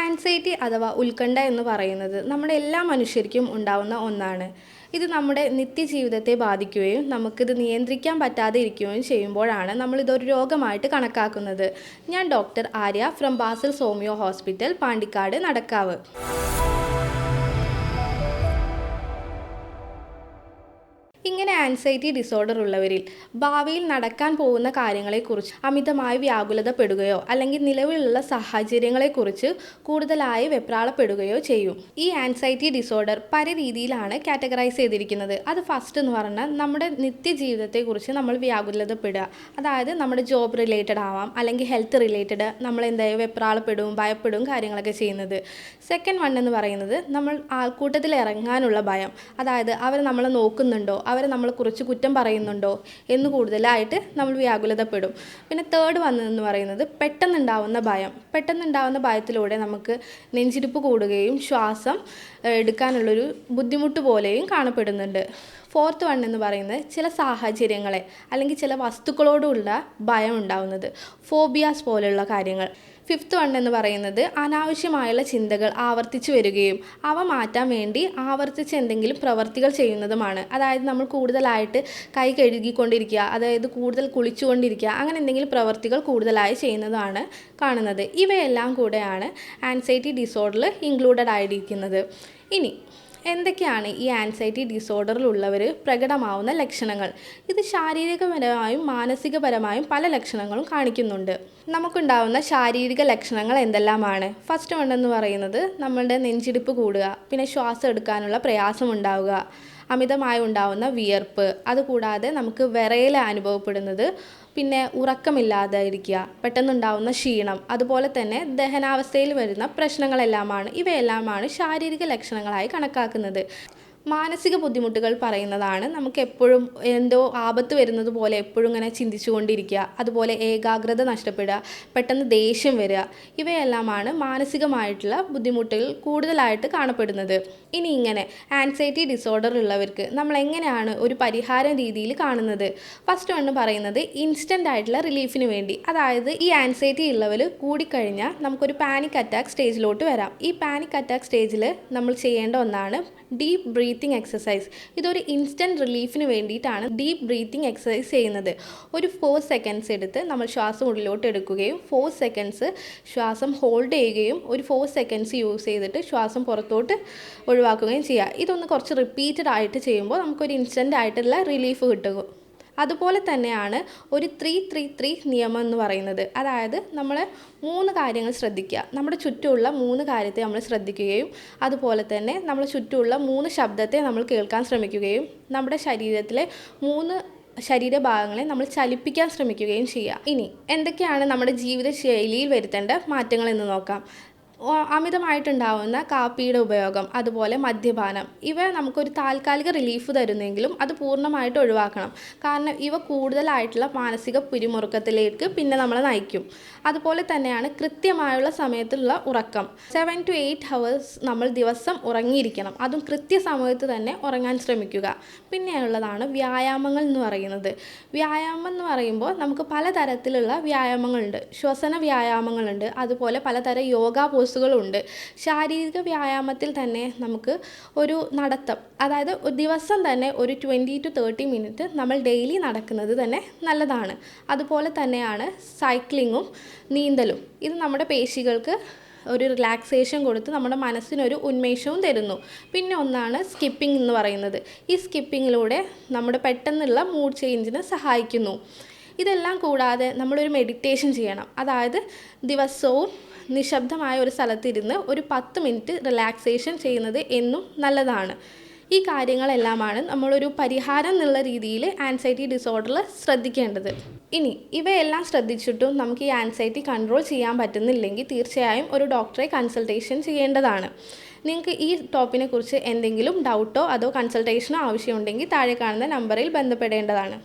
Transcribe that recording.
Anxiety അഥവാ ഉത്കണ്ഠ എന്ന് പറയുന്നത് നമ്മുടെ എല്ലാ മനുഷ്യർക്കും ഉണ്ടാവുന്ന ഒന്നാണ്. ഇത് നമ്മുടെ നിത്യജീവിതത്തെ ബാധിക്കുകയും നമുക്കിത് നിയന്ത്രിക്കാൻ പറ്റാതെ ഇരിക്കുകയും ചെയ്യുമ്പോഴാണ് നമ്മളിതൊരു രോഗമായിട്ട് കണക്കാക്കുന്നത്. ഞാൻ ഡോക്ടർ ആര്യ ഫ്രം ബാസൽ സോമിയോ hospital Pandikkad Nadakkavu. Anxiety disorder ഉള്ളവരിൽ ഭാവിയിൽ നടക്കാൻ പോകുന്ന കാര്യങ്ങളെക്കുറിച്ച് അമിതമായി വ്യാകുലതപ്പെടുകയോ അല്ലെങ്കിൽ നിലവിലുള്ള സാഹചര്യങ്ങളെക്കുറിച്ച് കൂടുതലായി വെപ്രാളപ്പെടുകയോ ചെയ്യും. ഈ ആൻസൈറ്റി ഡിസോർഡർ പല രീതിയിലാണ് കാറ്റഗറൈസ് ചെയ്തിരിക്കുന്നത്. അത് ഫസ്റ്റ് എന്ന് പറഞ്ഞാൽ നമ്മുടെ നിത്യജീവിതത്തെക്കുറിച്ച് നമ്മൾ വ്യാകുലതപ്പെടുക. അതായത് നമ്മുടെ ജോബ് റിലേറ്റഡ് ആവാം അല്ലെങ്കിൽ ഹെൽത്ത് റിലേറ്റഡ് നമ്മൾ എന്തായാലും വെപ്രാളപ്പെടും ഭയപ്പെടും കാര്യങ്ങളൊക്കെ ചെയ്യുന്നത്. സെക്കൻഡ് വൺ എന്ന് പറയുന്നത് നമ്മൾ ആൾക്കൂട്ടത്തിൽ ഇറങ്ങാനുള്ള ഭയം. അതായത് അവർ നമ്മളെ നോക്കുന്നുണ്ടോ? അവർ നമ്മളെ കുറിച്ച് കുറ്റം പറയുന്നുണ്ടോ എന്ന് കൂടുതലായിട്ട് നമ്മൾ വ്യാകുലതപ്പെടും. പിന്നെ തേർഡ് വന്നതെന്ന് പറയുന്നത് പെട്ടെന്നുണ്ടാവുന്ന ഭയം. പെട്ടെന്നുണ്ടാവുന്ന ഭയത്തിലൂടെ നമുക്ക് നെഞ്ചിരിപ്പ് കൂടുകയും ശ്വാസം എടുക്കാനുള്ളൊരു ബുദ്ധിമുട്ട് പോലെയും കാണപ്പെടുന്നുണ്ട്. ഫോർത്ത് വൺ എന്ന് പറയുന്നത് ചില സാഹചര്യങ്ങളെ അല്ലെങ്കിൽ ചില വസ്തുക്കളോടുള്ള ഭയം ഉണ്ടാവുന്നത്. ഫോബിയാസ് പോലെയുള്ള കാര്യങ്ങൾ. ഫിഫ്ത്ത് വൺ എന്ന് പറയുന്നത് അനാവശ്യമായുള്ള ചിന്തകൾ ആവർത്തിച്ചു വരികയും അവ മാറ്റാൻ വേണ്ടി ആവർത്തിച്ച് എന്തെങ്കിലും പ്രവർത്തികൾ ചെയ്യുന്നതുമാണ്. അതായത് നമ്മൾ കൂടുതലായിട്ട് കൈ കഴുകിക്കൊണ്ടിരിക്കുക അതായത് കൂടുതൽ കുളിച്ചുകൊണ്ടിരിക്കുക അങ്ങനെ എന്തെങ്കിലും പ്രവർത്തികൾ കൂടുതലായി ചെയ്യുന്നതാണ് കാണുന്നത്. ഇവയെല്ലാം കൂടെയാണ് ആൻസൈറ്റി ഡിസോർഡറിൽ ഇൻക്ലൂഡഡ് ആയിരിക്കുന്നത്. ഇനി എന്തൊക്കെയാണ് ഈ ആൻസൈറ്റി ഡിസോർഡറിലുള്ളവർ പ്രകടമാവുന്ന ലക്ഷണങ്ങൾ? ഇത് ശാരീരികപരമായും മാനസികപരമായും പല ലക്ഷണങ്ങളും കാണിക്കുന്നുണ്ട്. നമുക്കുണ്ടാവുന്ന ശാരീരിക ലക്ഷണങ്ങൾ എന്തെല്ലാമാണ്? ഫസ്റ്റ് വൺ എന്ന് പറയുന്നത് നമ്മളുടെ നെഞ്ചിടിപ്പ് കൂടുക പിന്നെ ശ്വാസം എടുക്കാനുള്ള പ്രയാസം ഉണ്ടാവുക അമിതമായി ഉണ്ടാവുന്ന വിയർപ്പ് അതുകൂടാതെ നമുക്ക് വിറയൽ അനുഭവപ്പെടുന്നത് പിന്നെ ഉറക്കമില്ലാതെ ഇരിക്കുക പെട്ടെന്നുണ്ടാവുന്ന ക്ഷീണം അതുപോലെ തന്നെ ദഹനാവസ്ഥയിൽ വരുന്ന പ്രശ്നങ്ങളെല്ലാമാണ്. ഇവയെല്ലാമാണ് ശാരീരിക ലക്ഷണങ്ങളായി കണക്കാക്കുന്നത്. മാനസിക ബുദ്ധിമുട്ടുകൾ പറയുന്നതാണ്. നമുക്ക് എപ്പോഴും എന്തോ ആപത്ത് വരുന്നത് പോലെ എപ്പോഴും ഇങ്ങനെ ചിന്തിച്ചുകൊണ്ടിരിക്കുക അതുപോലെ ഏകാഗ്രത നഷ്ടപ്പെടുക പെട്ടെന്ന് ദേഷ്യം വരിക ഇവയെല്ലാമാണ് മാനസികമായിട്ടുള്ള ബുദ്ധിമുട്ടുകൾ കൂടുതലായിട്ട് കാണപ്പെടുന്നത്. ഇനി ഇങ്ങനെ ആൻസൈറ്റി ഡിസോർഡർ ഉള്ളവർക്ക് നമ്മൾ എങ്ങനെയാണ് ഒരു പരിഹാര രീതിയിൽ കാണുന്നത്? ഫസ്റ്റ് വണ്ണ് പറയുന്നത് ഇൻസ്റ്റന്റ് ആയിട്ടുള്ള റിലീഫിന് വേണ്ടി. അതായത് ഈ ആൻസൈറ്റി ഉള്ളവർ കൂടിക്കഴിഞ്ഞാൽ നമുക്കൊരു പാനിക് അറ്റാക്ക് സ്റ്റേജിലോട്ട് വരാം. ഈ പാനിക് അറ്റാക്ക് സ്റ്റേജിൽ നമ്മൾ ചെയ്യേണ്ട ഒന്നാണ് ഡീപ്പ് ബ്രീത്തിങ് എക്സസൈസ് ഇതൊരു ഇൻസ്റ്റന്റ് റിലീഫിന് വേണ്ടിയിട്ടാണ് ഡീപ്പ് ബ്രീത്തിങ് എക്സസൈസ് ചെയ്യുന്നത്. ഒരു ഫോർ സെക്കൻഡ്സ് എടുത്ത് നമ്മൾ ശ്വാസം ഉള്ളിലോട്ട് എടുക്കുകയും ഫോർ സെക്കൻഡ്സ് ശ്വാസം ഹോൾഡ് ചെയ്യുകയും ഒരു ഫോർ സെക്കൻഡ്സ് യൂസ് ചെയ്തിട്ട് ശ്വാസം പുറത്തോട്ട് ഒഴിവാക്കുകയും ചെയ്യുക. ഇതൊന്ന് കുറച്ച് റിപ്പീറ്റഡ് ആയിട്ട് ചെയ്യുമ്പോൾ നമുക്കൊരു ഇൻസ്റ്റന്റ് ആയിട്ടുള്ള റിലീഫ് കിട്ടും. അതുപോലെ തന്നെയാണ് ഒരു ത്രീ ത്രീ ത്രീ നിയമം എന്ന് പറയുന്നത്. അതായത് നമ്മൾ മൂന്ന് കാര്യങ്ങൾ ശ്രദ്ധിക്കുക. നമ്മുടെ ചുറ്റുമുള്ള മൂന്ന് കാര്യത്തെ നമ്മൾ ശ്രദ്ധിക്കുകയും അതുപോലെ തന്നെ നമ്മുടെ ചുറ്റുമുള്ള മൂന്ന് ശബ്ദത്തെ നമ്മൾ കേൾക്കാൻ ശ്രമിക്കുകയും നമ്മുടെ ശരീരത്തിലെ മൂന്ന് ശരീരഭാഗങ്ങളെ നമ്മൾ ചലിപ്പിക്കാൻ ശ്രമിക്കുകയും ചെയ്യുക. ഇനി എന്തൊക്കെയാണ് നമ്മുടെ ജീവിതശൈലിയിൽ വരുത്തേണ്ട മാറ്റങ്ങൾ എന്ന് നോക്കാം. അമിതമായിട്ടുണ്ടാവുന്ന കാപ്പിയുടെ ഉപയോഗം അതുപോലെ മദ്യപാനം ഇവ നമുക്കൊരു താൽക്കാലിക റിലീഫ് തരുന്നെങ്കിലും അത് പൂർണമായിട്ട് ഒഴിവാക്കണം. കാരണം ഇവ കൂടുതലായിട്ടുള്ള മാനസിക പിരിമുറുക്കത്തിലേക്ക് പിന്നെ നമ്മളെ നയിക്കും. അതുപോലെ തന്നെയാണ് കൃത്യമായുള്ള സമയത്തുള്ള ഉറക്കം. സെവൻ ടു എയ്റ്റ് ഹവേഴ്സ് നമ്മൾ ദിവസം ഉറങ്ങിയിരിക്കണം. അതും കൃത്യസമയത്ത് തന്നെ ഉറങ്ങാൻ ശ്രമിക്കുക. പിന്നെയുള്ളതാണ് വ്യായാമങ്ങൾ എന്ന് പറയുന്നത്. വ്യായാമം എന്ന് പറയുമ്പോൾ നമുക്ക് പലതരത്തിലുള്ള വ്യായാമങ്ങളുണ്ട്. ശ്വസന വ്യായാമങ്ങളുണ്ട്. അതുപോലെ പലതരം യോഗ പോസുകളുണ്ട് ശാരീരിക വ്യായാമത്തിൽ തന്നെ നമുക്ക് ഒരു നടത്തം അതായത് ദിവസം തന്നെ ഒരു ട്വന്റി ടു തേർട്ടി മിനിറ്റ് നമ്മൾ ഡെയിലി നടക്കുന്നത് തന്നെ നല്ലതാണ്. അതുപോലെ തന്നെയാണ് സൈക്ലിങ്ങും നീന്തലും. ഇത് നമ്മുടെ പേശികൾക്ക് ഒരു റിലാക്സേഷൻ കൊടുത്ത് നമ്മുടെ മനസ്സിനൊരു ഉന്മേഷവും തരുന്നു. പിന്നെ ഒന്നാണ് സ്കിപ്പിംഗ് എന്ന് പറയുന്നത്. ഈ സ്കിപ്പിങ്ങിലൂടെ നമ്മുടെ പെട്ടെന്നുള്ള മൂഡ് ചേഞ്ചിന് സഹായിക്കുന്നു. ഇതെല്ലാം കൂടാതെ നമ്മളൊരു മെഡിറ്റേഷൻ ചെയ്യണം. അതായത് ദിവസവും നിശബ്ദമായ ഒരു സ്ഥലത്തിരുന്ന് ഒരു പത്ത് മിനിറ്റ് റിലാക്സേഷൻ ചെയ്യുന്നത് എന്നും നല്ലതാണ്. ഈ കാര്യങ്ങളെല്ലാമാണ് നമ്മളൊരു പരിഹാരം എന്നുള്ള രീതിയിൽ ആൻസൈറ്റി ഡിസോർഡറിൽ ശ്രദ്ധിക്കേണ്ടത്. ഇനി ഇവയെല്ലാം ശ്രദ്ധിച്ചിട്ടും നമുക്ക് ഈ ആൻസൈറ്റി കൺട്രോൾ ചെയ്യാൻ പറ്റുന്നില്ലെങ്കിൽ തീർച്ചയായും ഒരു ഡോക്ടറെ കൺസൾട്ടേഷൻ ചെയ്യേണ്ടതാണ്. നിങ്ങൾക്ക് ഈ ടോപ്പിനെ കുറിച്ച് എന്തെങ്കിലും ഡൗട്ടോ അതോ കൺസൾട്ടേഷനോ ആവശ്യമുണ്ടെങ്കിൽ താഴെ കാണുന്ന നമ്പറിൽ ബന്ധപ്പെടേണ്ടതാണ്.